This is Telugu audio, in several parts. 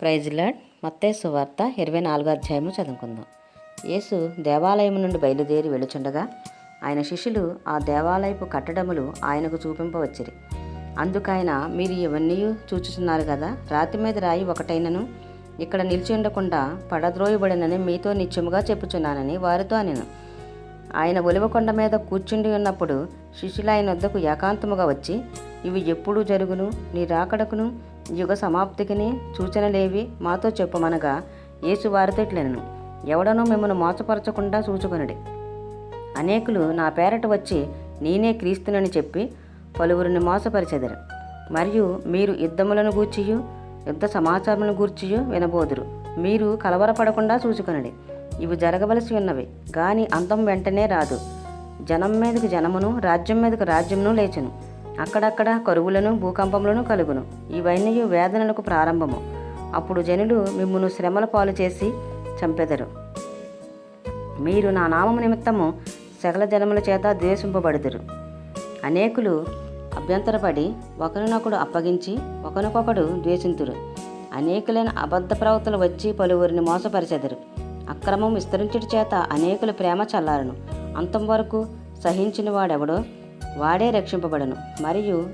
Praise lord. మత్తేసు వార్త ఇరవై నాలుగో అధ్యాయము చదువుకుందాం. యేసు దేవాలయం నుండి బయలుదేరి వెళుచుండగా ఆయన శిష్యులు ఆ దేవాలయపు కట్టడములు ఆయనకు చూపింపవచ్చిరి. అందుకైన మీరు ఇవన్నీ చూచుచున్నారు కదా రాతి మీద రాయి ఒకటైనను ఇక్కడ నిలిచి ఉండకుండా పడద్రోయబడినని మీతో నిత్యముగా చెప్పుచున్నానని వారితో నేను ఆయన ఒలివకొండ మీద కూర్చుండి ఉన్నప్పుడు శిష్యులు ఆయన వద్దకు ఏకాంతముగా వచ్చి ఇవి ఎప్పుడు జరుగును? నీ రాకడకును? యుగ సమాప్తికిని సూచనలేవి మాతో చెప్పమనగా యేసు వారితో ఇట్లనెను ఎవడనూ మిమ్మల్ని మోసపరచకుండా చూచుకొనడి. అనేకులు నా పేరట వచ్చి నేనే క్రీస్తునని చెప్పి పలువురిని మోసపరిచెదరు. మరియు మీరు యుద్ధములను గూర్చియు యుద్ధ సమాచారములను గూర్చియు వినబోదురు. మీరు కలవరపడకుండా చూచుకొనడి. ఇవి జరగవలసి ఉన్నవి కానీ అంతం వెంటనే రాదు. జనం మీదకి జనమును రాజ్యం మీదకు రాజ్యమును లేచను. అక్కడక్కడ కరువులను భూకంపములను కలుగును. ఇవన్నీ వేదనలకు ప్రారంభము. అప్పుడు జనులు మిమ్మును శ్రమల పాలు చేసి చంపెదరు. మీరు నా నామము నిమిత్తము సకల జనముల చేత ద్వేషింపబడుదురు. అనేకులు అభ్యంతరపడి ఒకరినొకడు అప్పగించి ఒకరికొకడు ద్వేషింతురు. అనేకులైన అబద్ధ ప్రవక్తలు వచ్చి పలువురిని మోసపరిచెదరు. అక్రమం విస్తరించుట చేత అనేకుల ప్రేమ చల్లారను. అంతం వరకు సహించిన వాడెవడో వాడే రక్షింపబడను. మరియు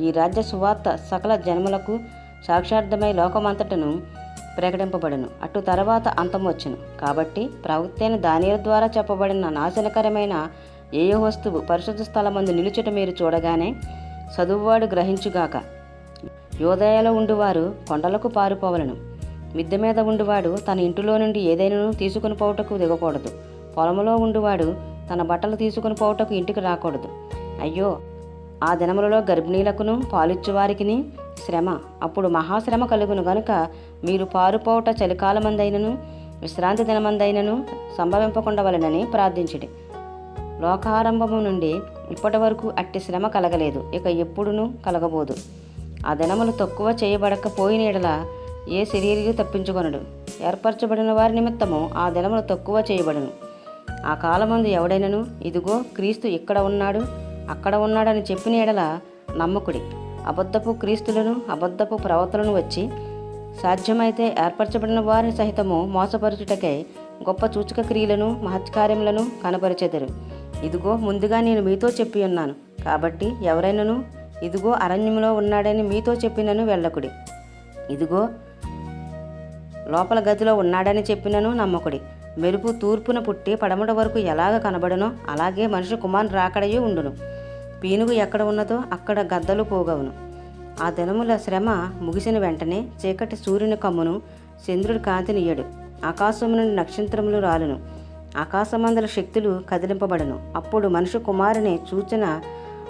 ఈ రాజ్య సువార్త సకల జన్మలకు సాక్షార్థమై లోకమంతటను ప్రకటింపబడను. అటు తర్వాత అంతం వచ్చును. కాబట్టి ప్రవక్తైన దానియుల ద్వారా చెప్పబడిన నాశనకరమైన ఏ వస్తువు పరిశుద్ధ స్థలమందు నిలుచుట మీరు చూడగానే చదువువాడు గ్రహించుగాక. యోదయలో ఉండువారు కొండలకు పారిపోవలను. మిద్దె మీద ఉండువాడు తన ఇంటిలో నుండి ఏదైనాను తీసుకుని పోవుటకు దిగకూడదు. పొలంలో ఉండువాడు తన బట్టలు తీసుకుని పోవుటకు ఇంటికి రాకూడదు. అయ్యో ఆ దినములలో గర్భిణీలకును పాలిచ్చువారికిని శ్రమ. అప్పుడు మహాశ్రమ కలుగును గనుక మీరు పారుపోవుట చలికాలమందైనను విశ్రాంతి దినమందైనను సంభవింపకుండవలనని ప్రార్థించుడి. లోకారంభము నుండి ఇప్పటి వరకు అట్టి శ్రమ కలగలేదు. ఇక ఎప్పుడునూ కలగబోదు. ఆ దినములు తక్కువ చేయబడకపోయిన ఏ శరీరయు తప్పించుకొనడు? ఏర్పరచబడిన వారి నిమిత్తము ఆ దినములు తక్కువ చేయబడును. ఆ కాలమందు ఎవడైనను? ఇదిగో క్రీస్తు ఇక్కడ ఉన్నాడు. అక్కడ ఉన్నాడని చెప్పిన ఎడల నమ్మకుడి. అబద్ధపు క్రీస్తులను అబద్ధపు ప్రవర్తలను వచ్చి సాధ్యమైతే ఏర్పరచబడిన వారిని సహితము మోసపరచుటకై గొప్ప సూచక క్రియలను మహత్కార్యములను కనపరిచెదరు. ఇదిగో ముందుగా నేను మీతో చెప్పి ఉన్నాను. కాబట్టి ఎవరైనాను ఇదిగో అరణ్యంలో ఉన్నాడని మీతో చెప్పినను వెళ్ళకుడి. ఇదిగో లోపల గదిలో ఉన్నాడని చెప్పినను నమ్మకుడి. మెరుపు తూర్పున పుట్టి పడమట వరకు ఎలాగ కనబడనో అలాగే మనిషి కుమార్ రాకడయే ఉండును. పీనుగు ఎక్కడ ఉన్నదో అక్కడ గద్దలు పోగవును. ఆ దినముల శ్రమ ముగిసిన వెంటనే చీకటి సూర్యుని కమ్మును చంద్రుడి కాంతినియ్యడు. ఆకాశము నుండి నక్షత్రములు రాలును. ఆకాశమందుల శక్తులు కదిలింపబడను. అప్పుడు మనుషు కుమారుని సూచన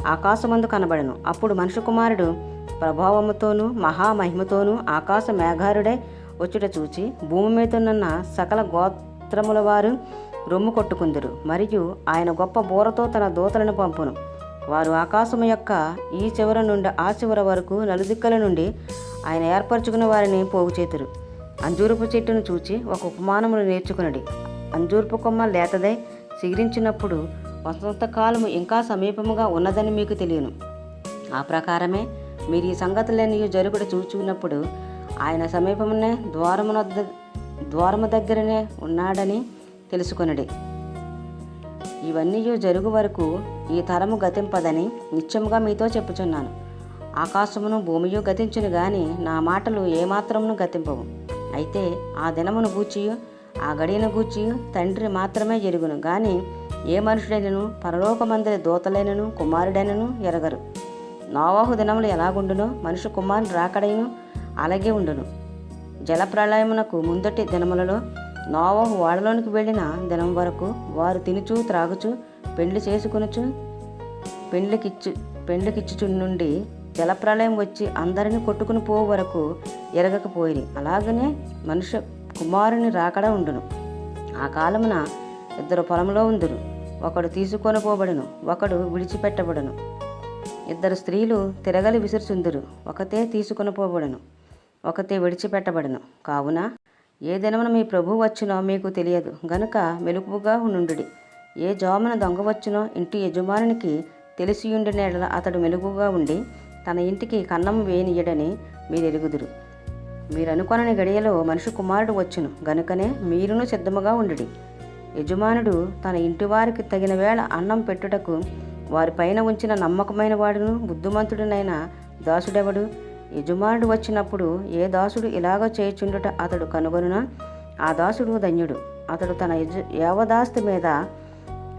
ఆకాశమందు కనబడను. అప్పుడు మనుషు కుమారుడు ప్రభావముతోనూ మహామహిమతోనూ ఆకాశ మేఘారుడై వచ్చుట చూచి భూమి మీదనున్న సకల గోత్రముల వారు రొమ్ము కొట్టుకుందురు. మరియు ఆయన గొప్ప బోరతో తన దూతలను పంపును. వారు ఆకాశము యొక్క ఈ చివర నుండి ఆ చివర వరకు నలుదిక్కల నుండి ఆయన ఏర్పరచుకున్న వారిని పోగు చేతురు. అంజూరపు చెట్టును చూచి ఒక ఉపమానమును నేర్చుకునడి. అంజూరపు కొమ్మ లేతదై సిగిరించినప్పుడు వసంతకాలము ఇంకా సమీపముగా ఉన్నదని మీకు తెలియను. ఆ ప్రకారమే మీరు ఈ సంగతులన్నీ జరుగుడు చూచున్నప్పుడు ఆయన సమీపమునే ద్వారమున ద్వారము దగ్గరనే ఉన్నాడని తెలుసుకొనడి. ఇవన్నీ జరుగు వరకు ఈ తరము గతింపదని నిత్యముగా మీతో చెప్పుచున్నాను. ఆకాశమును భూమియు గతించును గాని నా మాటలు ఏమాత్రమును గతింపవు. అయితే ఆ దినమును గూర్చియు ఆ గడియను గూర్చియు తండ్రి మాత్రమే ఎరుగును గాని ఏ మనుషుడైనను పరలోకమందరి దూతలైనను కుమారుడైనను ఎరగరు. నోవాహు దినములు ఎలాగుండునో మనుషు కుమారుని రాకడైను అలాగే ఉండును. జలప్రళయమునకు ముందటి దినములలో నోవహు ఓడలోనికి వెళ్ళిన దినం వరకు వారు తినుచు త్రాగుచు పెండ్లి చేసుకునుచు పెండ్లికిచ్చు పెండ్లికిచ్చుచు నుండి జలప్రళయం వచ్చి అందరిని కొట్టుకుని పో వరకు ఎరగకపోయి అలాగనే మనుష్య కుమారుని రాకడా ఉండును. ఆ కాలమున ఇద్దరు పొలంలో ఉందురు ఒకడు తీసుకొని పోబడును ఒకడు విడిచిపెట్టబడును. ఇద్దరు స్త్రీలు తిరగలి విసురుచుందురు ఒకతే తీసుకొని పోబడును ఒకతే విడిచిపెట్టబడును. కావున ఏ దినమున మీ ప్రభు వచ్చునో మీకు తెలియదు. గనుక మెలుపుగా నుండుడి ఏ జామున దొంగ వచ్చునో ఇంటి యజమానునికి తెలిసియుండిన ఎడల అతడు మెలుగుగా ఉండి తన ఇంటికి కన్నం వేనియడని మీరు ఎరుగుదురు మీరు అనుకొనని గడియలో మనిషి కుమారుడు వచ్చును. గనుకనే మీరును సిద్ధముగా ఉండుడి. యజమానుడు తన ఇంటి వారికి తగిన వేళ అన్నం పెట్టుటకు వారి పైన ఉంచిన నమ్మకమైన వాడును బుద్ధిమంతుడునైన దాసుడెవడు? యజమానుడు వచ్చినప్పుడు ఏ దాసుడు ఇలాగ చేయుచుండుట అతడు కనుగొనునా? ఆ దాసుడు ధన్యుడు. అతడు తన యజ యావదాస్తి మీద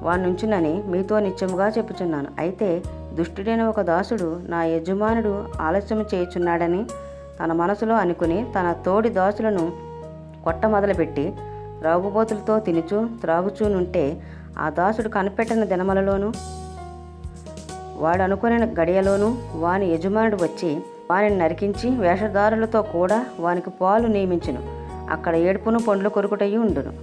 వాణ్ణుంచునని మీతో నిత్యముగా చెప్పుచున్నాను. అయితే దుష్టుడైన ఒక దాసుడు నా యజమానుడు ఆలస్యం చేయుచున్నాడని తన మనసులో అనుకుని తన తోడి దాసులను కొట్ట మొదలుపెట్టి రాగుబోతులతో తినుచు త్రాగుచూనుంటే ఆ దాసుడు కనిపెట్టిన దినములలోనూ వాడు అనుకునే గడియలోనూ వాని యజమానుడు వచ్చి వానిని నరికించి వేషధారులతో కూడా వానికి పాలు నియమించును. అక్కడ ఏడుపును పండ్లు కొరుకుటయి ఉండును.